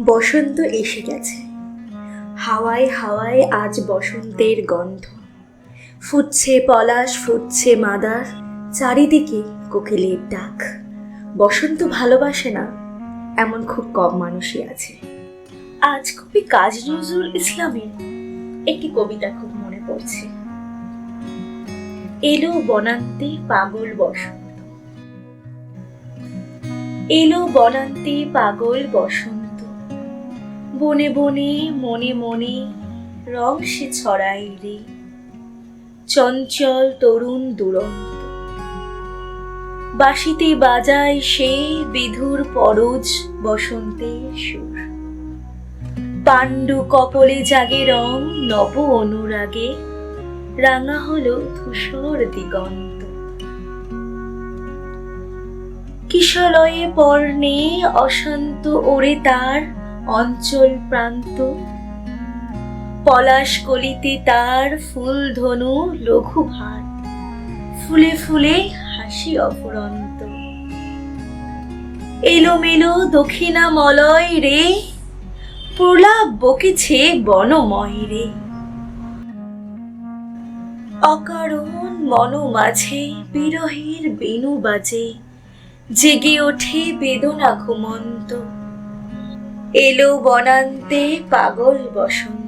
বসন্ত এসে গেছে। হাওয়ায় হাওয়ায় আজ বসন্তের গন্ধ। ফুটছে পলাশ, ফুটছে মাদার, চারিদিকে কোকিলের ডাক। বসন্ত ভালোবাসে না, এমন খুব কম মানুষই আছে। আজ কবি কাজী নজরুল ইসলামের একটি কবিতা খুব মনে পড়ছে। এলো বনান্তে পাগল বসন্ত। এলো বনান্তে পাগল বসন্ত। বনে বনে, মনে মনে রং সে ছড়াই রে। চঞ্চল তরুণ দুরন্ত। বাঁশিতে বাজায় সে বিধুর পরজ বসন্তের সুর। পাণ্ডু কপলে জাগে রং নব অনুরাগে, রাঙা হল ধূসর দিগন্ত। কিশলয়ে পর্ণে অশান্ত ওরে তার অঞ্চল প্রান্ত। পলাশ কলিতে তার ফুল ধনু লঘু ভার ফুলে ফুলে হাসি অফুরন্ত। এলোমেলো দক্ষিণা মলয় রে, প্রলাপ বকেছে বনময় রে। অকারণ মন মাঝে বিরহের বেনু বাজে, জেগে ওঠে বেদনা ঘুমন্ত এলো বনান্তে পাগল বসন্ত।